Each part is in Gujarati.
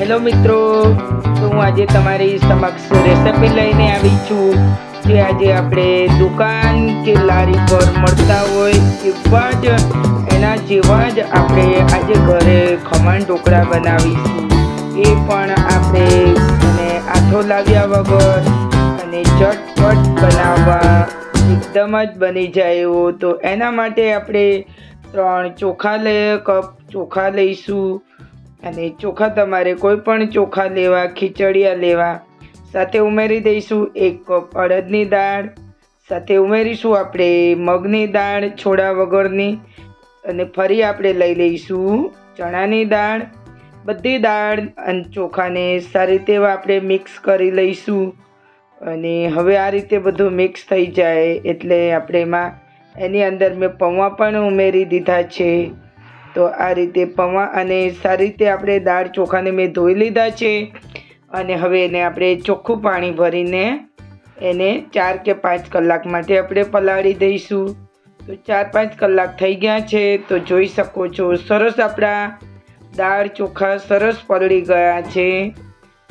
હેલો મિત્રો. તો હું આજે તમારી સમક્ષ રેસિપી લઈને આવી છું, જે આજે આપણે દુકાન કે લારી પર મળતા હોય એવા જ, એના જેવા જ આપણે આજે ઘરે ખમણ ઢોકળા બનાવીશું. એ પણ આપણે અને આથો લાવ્યા વગર અને ચટપટ બનાવવા એકદમ જ બની જાય એવો. તો એના માટે આપણે ત્રણ ચોખા લે, કપ ચોખા લઈશું. અને ચોખા તમારે કોઈ પણ ચોખા લેવા, ખીચડિયા લેવા. સાથે ઉમેરી દઈશું એક કપ અડદની દાળ. સાથે ઉમેરીશું આપણે મગની દાળ છોડા વગરની. અને ફરી આપણે લઈ લઈશું ચણાની દાળ. બધી દાળ અને ચોખાને સારી રીતે આપણે મિક્સ કરી લઈશું. અને હવે આ રીતે બધું મિક્સ થઈ જાય એટલે આપણે એમાં એની અંદર મેં પૌવા પણ ઉમેરી દીધા છે. તો આ રીતે પૌવા અને સારી રીતે આપણે દાળ ચોખાને મેં ધોઈ લીધા છે. અને હવે એને આપણે ચોખ્ખું પાણી ભરીને એને ચાર કે પાંચ કલાક માટે આપણે પલાળી દઈશું. તો ચાર પાંચ કલાક થઈ ગયા છે, તો જોઈ શકો છો સરસ આપણા દાળ ચોખા સરસ પલળી ગયા છે.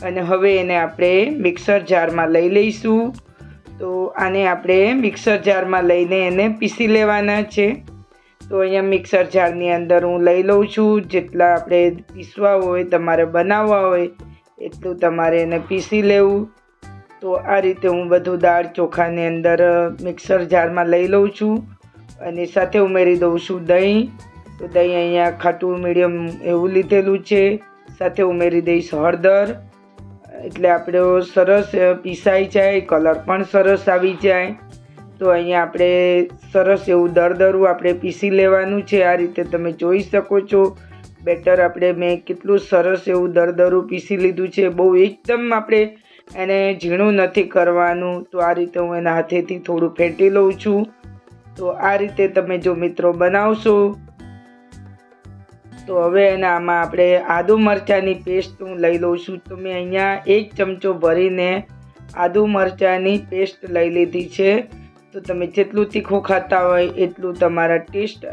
અને હવે એને આપણે મિક્સર જારમાં લઈ લઈશું. તો આને આપણે મિક્સર જારમાં લઈને એને પીસી લેવાના છે. તો અહીંયા મિક્સર જારની અંદર હું લઈ લઉં છું. જેટલા આપણે પીસવા હોય, તમારે બનાવવા હોય, એટલું તમારે એને પીસી લેવું. તો આ રીતે હું બધું દાળ ચોખાની અંદર મિક્સર જારમાં લઈ લઉં છું. અને સાથે ઉમેરી દઉં છું દહીં. તો દહીં અહીંયા ખાટું મીડિયમ એવું લીધેલું છે. સાથે ઉમેરી દઈશ હળદર. એટલે આપણો સરસ પીસાઈ જાય, કલર પણ સરસ આવી જાય. તો અહીંયા આપણે સરસ એવું દરદરું આપણે પીસી લેવાનું છે. આ રીતે તમે જોઈ શકો છો. બેટર આપણે મેં કેટલું સરસ એવું દરદરું પીસી લીધું છે. બહુ એકદમ આપણે એને ઝીણું નથી કરવાનું. તો આ રીતે હું એના હાથેથી થોડું ફેંટી લઉં છું. તો આ રીતે તમે જો મિત્રો બનાવશો. તો હવે એના આમાં આપણે આદુ મરચાંની પેસ્ટ હું લઈ લઉં છું. તો મેં અહીંયા એક ચમચો ભરીને આદુ મરચાંની પેસ્ટ લઈ લીધી છે. તો તમે જેટલું તીખું ખાતા હોય, એટલું તમારા ટેસ્ટ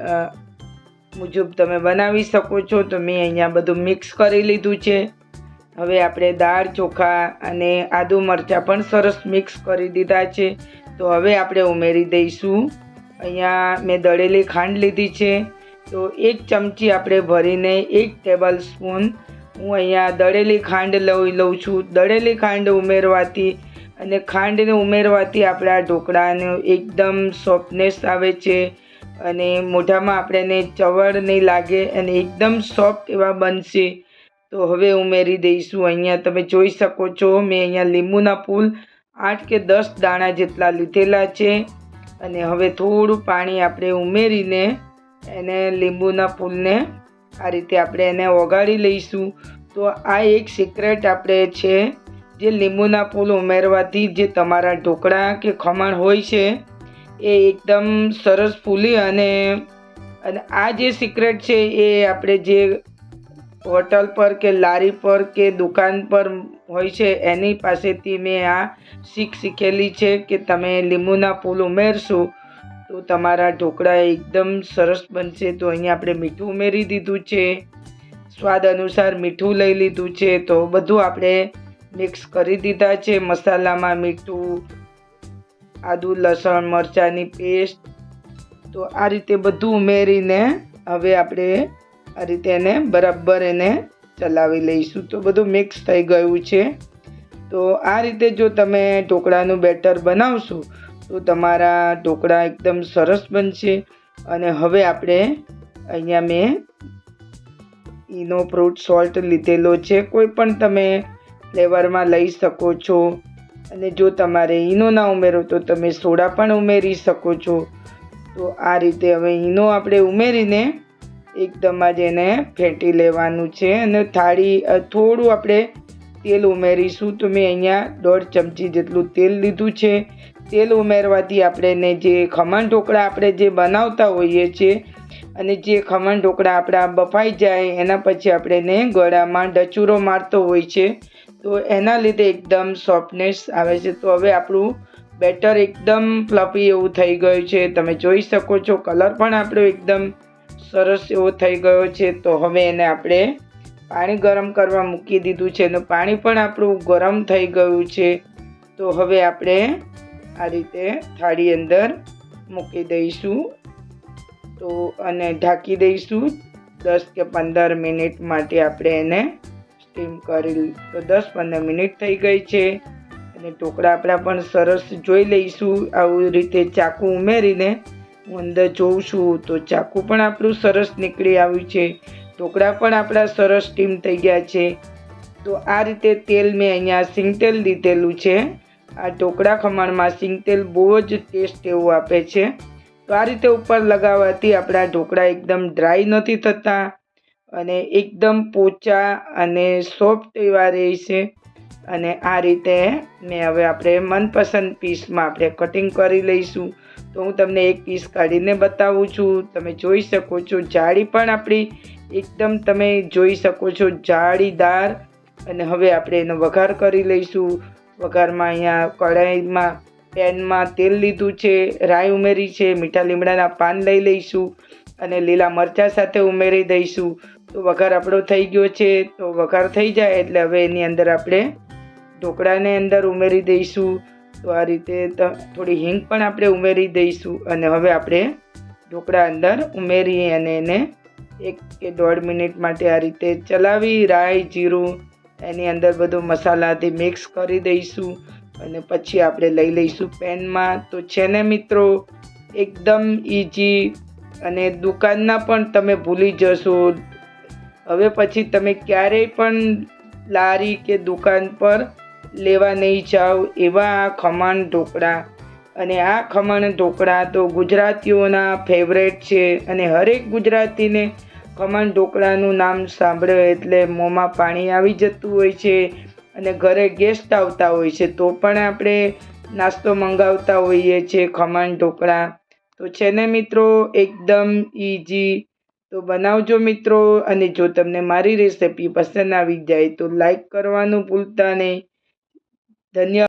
મુજબ તમે બનાવી શકો છો. તો મેં અહીંયા બધું મિક્સ કરી લીધું છે. હવે આપણે દાળ, ચોખા અને આદુ મરચાં પણ સરસ મિક્સ કરી દીધા છે. તો હવે આપણે ઉમેરી દઈશું. અહીંયા મેં દળેલી ખાંડ લીધી છે. તો એક ચમચી આપણે ભરીને એક ટેબલ સ્પૂન હું અહીંયા દળેલી ખાંડ લઈ લઉં છું. દળેલી ખાંડ ઉમેરવાથી અને ખાંડને ઉમેરવાથી આપણા ઢોકળાનો એકદમ સોફ્ટનેસ આવે છે અને મોઢામાં આપણને ચવડ નહીં લાગે અને એકદમ સોફ્ટ એવા બનશે. તો હવે ઉમેરી દઈશું. અહીંયા તમે જોઈ શકો છો, મેં અહીંયા લીંબુના ફૂલ આઠ કે દસ દાણા જેટલા લીધેલા છે. અને હવે થોડું પાણી આપણે ઉમેરીને એને લીંબુના ફૂલને આ રીતે આપણે એને ઓગાળી લઈશું. તો આ એક સિક્રેટ આપણે છે જે લીંબુના ફૂલ ઉમેરવાથી જે તમારા ઢોકળા કે ખમણ હોય છે, એ એકદમ સરસ ફૂલી અને અને આ જે સિક્રેટ છે એ આપણે જે હોટલ પર કે લારી પર કે દુકાન પર હોય છે, એની પાસેથી મેં આ શીખ શીખેલી છે કે તમે લીંબુના ફૂલ ઉમેરશો, તો તમારા ઢોકળા એકદમ સરસ બનશે. તો અહીંયા આપણે મીઠું ઉમેરી દીધું છે, સ્વાદ અનુસાર મીઠું લઈ લીધું છે, તો બધું આપણે મિક્સ કરી દીધા છે. મસાલામાં મીઠું, આદુ, લસણ, મરચાંની પેસ્ટ. તો આ રીતે બધું ઉમેરીને હવે આપણે આ રીતે એને બરાબર એને ચલાવી લઈશું. તો બધું મિક્સ થઈ ગયું છે. તો આ રીતે જો તમે ઢોકળાનું બેટર બનાવશો, તો તમારા ઢોકળા એકદમ સરસ બનશે. અને હવે આપણે અહીંયા મેં ઈનો ફ્રૂટ સોલ્ટ લીધેલો છે. કોઈ પણ તમે ફ્લેવરમાં લઈ શકો છો. અને જો તમારે ઈનો ના ઉમેરો તો તમે સોડા પણ ઉમેરી શકો છો. તો આ રીતે હવે ઈનો આપણે ઉમેરીને એકદમ જ એને ફેંટી લેવાનું છે. અને થાળી થોડું આપણે તેલ ઉમેરીશું. તો મેં અહીંયા દોઢ ચમચી જેટલું તેલ લીધું છે. તેલ ઉમેરવાથી આપણે જે ખમણ ઢોકળા આપણે જે બનાવતા હોઈએ છીએ, અને જે ખમણ ઢોકળા આપણા બફાઈ જાય, એના પછી આપણે એને ગળામાં ડચુરો મારતો હોય છે. તો એના લીધે એકદમ સોફ્ટનેસ આવે છે. તો હવે આપણું બેટર એકદમ ફ્લફી એવું થઈ ગયું છે. તમે જોઈ શકો છો કલર પણ આપણો એકદમ સરસ એવો થઈ ગયો છે. તો હવે એને આપણે પાણી ગરમ કરવા મૂકી દીધું છે અને પાણી પણ આપણું ગરમ થઈ ગયું છે. તો હવે આપણે આ રીતે થાળી અંદર મૂકી દઈશું. તો અને ઢાંકી દઈશું દસ કે પંદર મિનિટ માટે આપણે એને સ્ટીમ કરી તો દસ પંદર મિનિટ થઈ ગઈ છે. અને ઢોકળા આપણા પણ સરસ જોઈ લઈશું. આવી રીતે ચાકુ ઉમેરીને હું અંદર જોઉં છું તો ચાકુ પણ આપણું સરસ નીકળી આવ્યું છે. ઢોકળા પણ આપણા સરસ સ્ટીમ થઈ ગયા છે. તો આ રીતે તેલ મેં અહીંયા સિંગતેલ લીધેલું છે. આ ઢોકળા ખમણમાં સિંગતેલ બહુ જ ટેસ્ટ એવું આપે છે. તો આ રીતે ઉપર લગાવવાથી આપણા ઢોકળા એકદમ ડ્રાય નથી થતા. અને એકદમ પોચા અને સોફ્ટ એવા રહેશે અને આ રીતે મેં હવે આપણે મનપસંદ પીસમાં આપણે કટિંગ કરી લઈશું. તો હું તમને એક પીસ કાઢીને બતાવું છું. તમે જોઈ શકો છો જાળી પણ આપણી એકદમ તમે જોઈ શકો છો જાળીદાર. અને હવે આપણે એનો વઘાર કરી લઈશું. વઘારમાં અહીંયા કઢાઈમાં પેનમાં તેલ લીધું છે, રાઈ ઉમેરી છે, મીઠા લીમડાના પાન લઈ લઈશું. અને લીલા મરચાં સાથે ઉમેરી દઈશું. તો વઘાર આપણો થઈ ગયો છે, તો વઘાર થઈ જાય એટલે હવે એની અંદર આપણે ઢોકળાને અંદર ઉમેરી દઈશું. તો આ રીતે થોડી હિંગ પણ આપણે ઉમેરી દઈશું અને હવે આપણે ઢોકળા અંદર ઉમેરી અને એને એક કે દોઢ મિનિટ માટે આ રીતે ચલાવી, રાઈ, જીરું, એની અંદર બધું મસાલાથી મિક્સ કરી દઈશું અને પછી આપણે લઈ લઈશું પેનમાં. તો છે ને મિત્રો, એકદમ ઇઝી અને દુકાનના પણ તમે ભૂલી જશો હવે પછી તમે ક્યારેય પણ લારી કે દુકાન પર લેવા નહીં જાઓ એવા આ ખમણ ઢોકળા. અને આ ખમણ ઢોકળા તો ગુજરાતીઓના ફેવરેટ છે અને હરેક ગુજરાતીને ખમણ ઢોકળાનું નામ સાંભળ્યો એટલે મોંમાં પાણી આવી જતું હોય છે અને ઘરે ગેસ્ટ આવતા હોય છે તો પણ આપણે નાસ્તો મંગાવતા હોઈએ છીએ ખમણ ઢોકળા. તો છે ને મિત્રો, એકદમ ઇઝી તો બનાવજો મિત્રો, અને જો તમને મારી રેસિપી પસંદ આવી જાય તો લાઈક કરવાનું ભૂલતા નહીં. ધન્યવાદ.